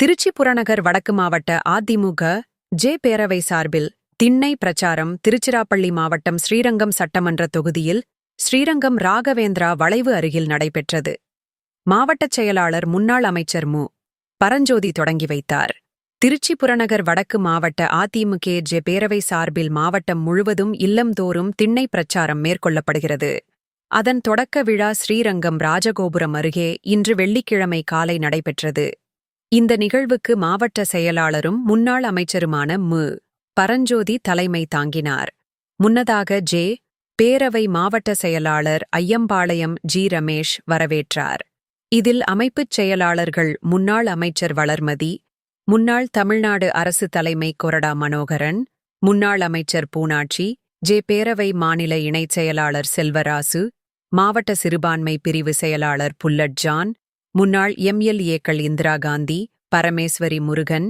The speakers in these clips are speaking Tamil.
திருச்சி புறநகர் வடக்கு மாவட்ட அதிமுக ஜே பேரவை சார்பில் திண்ணை பிரச்சாரம் திருச்சிராப்பள்ளி மாவட்டம் ஸ்ரீரங்கம் சட்டமன்ற தொகுதியில் ஸ்ரீரங்கம் ராகவேந்திரா வளைவு அருகில் நடைபெற்றது. மாவட்டச் செயலாளர் முன்னாள் அமைச்சர் மு. பரஞ்சோதி தொடங்கி வைத்தார். திருச்சி புறநகர் வடக்கு மாவட்ட அதிமுக ஜே பேரவை சார்பில் மாவட்டம் முழுவதும் இல்லம்தோறும் திண்ணை பிரச்சாரம் மேற்கொள்ளப்படுகிறது. அதன் தொடக்க விழா ஸ்ரீரங்கம் ராஜகோபுரம் அருகே இன்று வெள்ளிக்கிழமை காலை நடைபெற்றது. இந்த நிகழ்வுக்கு மாவட்ட செயலாளரும் முன்னாள் அமைச்சருமான மு. பரஞ்சோதி தலைமை தாங்கினார். முன்னதாக ஜே. பேரவை மாவட்ட செயலாளர் ஐயம்பாளையம் ஜி. ரமேஷ் வரவேற்றார். இதில் அமைப்புச் செயலாளர்கள் முன்னாள் அமைச்சர் வளர்மதி முன்னாள் தமிழ்நாடு அரசு தலைமை கொறடா மனோகரன் முன்னாள் அமைச்சர் பூனாட்சி ஜே. பேரவை மாநில இணைச் செயலாளர் செல்வராசு மாவட்ட சிறுபான்மை பிரிவு செயலாளர் புல்லட் ஜான் முன்னாள் எம்எல்ஏக்கள் இந்திரா காந்தி பரமேஸ்வரி முருகன்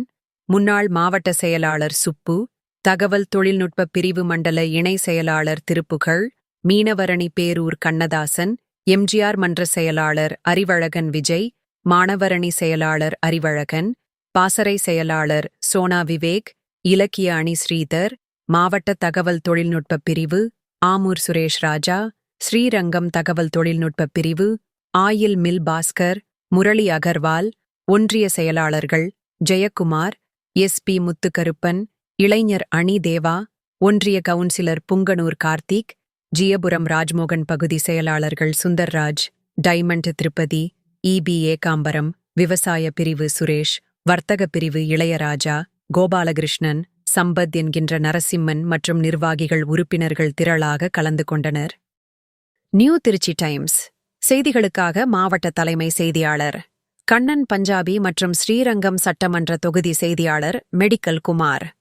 முன்னாள் மாவட்ட செயலாளர் சுப்பு தகவல் தொழில்நுட்ப பிரிவு மண்டல இணை செயலாளர் திருப்புகழ் மீனவரணி பேரூர் கண்ணதாசன் எம்ஜிஆர் மன்ற செயலாளர் அறிவழகன் விஜய் மாணவரணி செயலாளர் அறிவழகன் பாசறை செயலாளர் சோனா விவேக் இலக்கிய அணி ஸ்ரீதர் மாவட்ட தகவல் தொழில்நுட்ப பிரிவு ஆமூர் சுரேஷ் ராஜா ஸ்ரீரங்கம் தகவல் தொழில்நுட்ப பிரிவு ஆயில் மில் பாஸ்கர் முரளி அகர்வால் ஒன்றிய செயலாளர்கள் ஜெயக்குமார் எஸ் பி முத்துக்கருப்பன் இளைஞர் அணி தேவா ஒன்றிய கவுன்சிலர் புங்கனூர் கார்த்திக் ஜியபுரம் ராஜ்மோகன் பகுதி செயலாளர்கள் சுந்தர்ராஜ் டைமண்ட் திருப்பதி இபி ஏகாம்பரம் விவசாய பிரிவு சுரேஷ் வர்த்தக பிரிவு இளையராஜா கோபாலகிருஷ்ணன் சம்பத் என்கின்ற நரசிம்மன் மற்றும் நிர்வாகிகள் உறுப்பினர்கள் திரளாக கலந்து கொண்டனர். நியூ திருச்சி டைம்ஸ் செய்திகளுக்காக மாவட்ட தலைமை செய்தியாளர். கண்ணன் பஞ்சாபி மற்றும் ஸ்ரீரங்கம் சட்டமன்ற தொகுதி செய்தியாளர் மெடிக்கல் குமார்.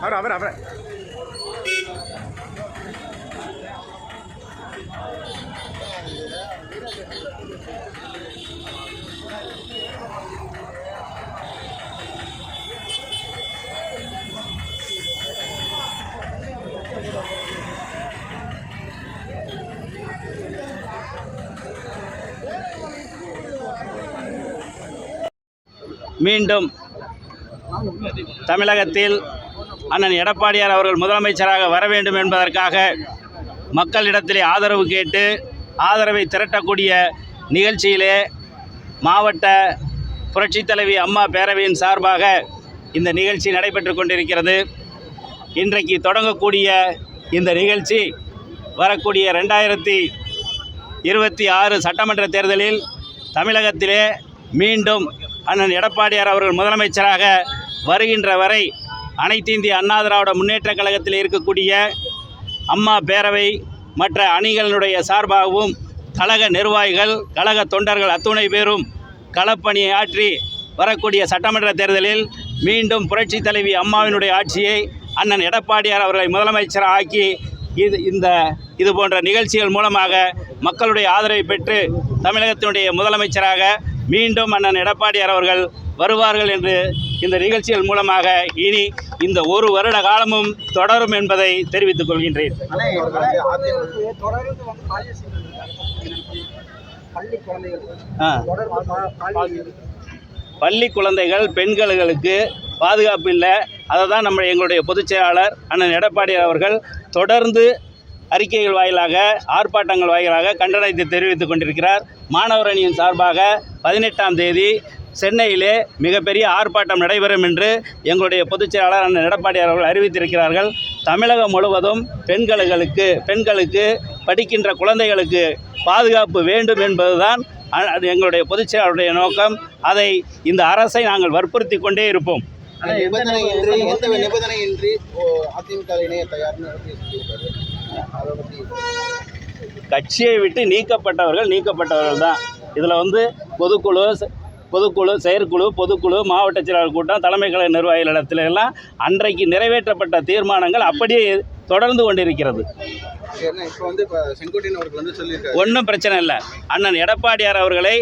அவர். மீண்டும் தமிழகத்தில் அண்ணன் எடப்பாடியார் அவர்கள் முதலமைச்சராக வர வேண்டும் என்பதற்காக மக்களிடத்திலே ஆதரவு கேட்டு ஆதரவை திரட்டக்கூடிய நிகழ்ச்சியிலே மாவட்ட புரட்சித் தலைவி அம்மா பேரவையின் சார்பாக இந்த நிகழ்ச்சி நடைபெற்று கொண்டிருக்கிறது. இன்றைக்கு தொடங்கக்கூடிய இந்த நிகழ்ச்சி வரக்கூடிய ரெண்டாயிரத்தி இருபத்தி ஆறு சட்டமன்ற தேர்தலில் தமிழகத்திலே மீண்டும் அண்ணன் எடப்பாடியார் அவர்கள் முதலமைச்சராக வருகின்ற வரை அனைத்து இந்திய அண்ணா திராவிட முன்னேற்றக் கழகத்தில் இருக்கக்கூடிய அம்மா பேரவை மற்ற அணிகளினுடைய சார்பாகவும் கழக நிர்வாகிகள் கழக தொண்டர்கள் அத்துணை பேரும் களப்பணியை ஆற்றி வரக்கூடிய சட்டமன்ற தேர்தலில் மீண்டும் புரட்சி தலைவி அம்மாவினுடைய ஆட்சியை அண்ணன் எடப்பாடியார் அவர்களை முதலமைச்சராக ஆக்கி இது இந்த இது போன்ற நிகழ்ச்சிகள் மூலமாக மக்களுடைய ஆதரவை பெற்று தமிழகத்தினுடைய முதலமைச்சராக மீண்டும் அண்ணன் எடப்பாடியார் அவர்கள் வருவார்கள் என்று இந்த நிகழ்ச்சிகள் மூலமாக இனி இந்த ஒரு வருட காலமும் தொடரும் என்பதை தெரிவித்துக் கொள்கின்றேன். பள்ளி குழந்தைகள் பெண்களுக்கு பாதுகாப்பு இல்லை. அதை தான் நம்ம எங்களுடைய பொதுச் செயலாளர் அண்ணன் எடப்பாடி அவர்கள் தொடர்ந்து அறிக்கைகள் வாயிலாக ஆர்ப்பாட்டங்கள் வாயிலாக கண்டனத்தை தெரிவித்துக் கொண்டிருக்கிறார். மாணவர் அணியின் சார்பாக பதினெட்டாம் தேதி சென்னையிலே மிகப்பெரிய ஆர்ப்பாட்டம் நடைபெறும் என்று எங்களுடைய பொதுச் செயலாளர் அண்ணன் எடப்பாடியார் அவர்கள் அறிவித்திருக்கிறார்கள். தமிழகம் முழுவதும் பெண்களுக்கு பெண்களுக்கு படிக்கின்ற குழந்தைகளுக்கு பாதுகாப்பு வேண்டும் என்பதுதான் அது எங்களுடைய பொதுச் செயலாளருடைய நோக்கம். அதை இந்த அரசை நாங்கள் வற்புறுத்தி கொண்டே இருப்போம். நிபந்தனையின்றி எந்த நிபந்தனையின்றி அதிமுக இணைய தயார்னு கட்சியை விட்டு நீக்கப்பட்டவர்கள் நீக்கப்பட்டவர்கள் தான். இதில் வந்து பொதுக்குழு பொதுக்குழு செயற்குழு பொதுக்குழு மாவட்ட செயலாளர் கூட்டம் தலைமை கழக நிர்வாகிகளிடத்துல எல்லாம் அன்றைக்கு நிறைவேற்றப்பட்ட தீர்மானங்கள் அப்படியே தொடர்ந்து கொண்டிருக்கிறது. ஒன்றும் பிரச்சனை இல்லை. அண்ணன் எடப்பாடியார் அவர்களை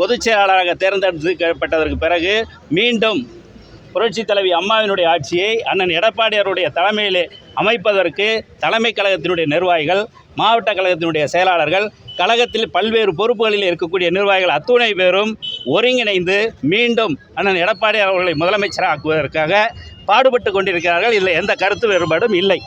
பொதுச் செயலாளராக தேர்ந்தெடுக்கப்பட்டதற்கு பிறகு மீண்டும் புரட்சி தலைவி அம்மாவினுடைய ஆட்சியை அண்ணன் எடப்பாடியாருடைய தலைமையிலே அமைப்பதற்கு தலைமை கழகத்தினுடைய நிர்வாகிகள் மாவட்ட கழகத்தினுடைய செயலாளர்கள் கழகத்தில் பல்வேறு பொறுப்புகளில் இருக்கக்கூடிய நிர்வாகிகள் அத்துணை பேரும் ஒருங்கிணைந்து மீண்டும் அண்ணன் எடப்பாடியார் அவர்களை முதலமைச்சராக்குவதற்காக பாடுபட்டு கொண்டிருக்கிறார்கள். இதில் எந்த கருத்து வேறுபாடும் இல்லை.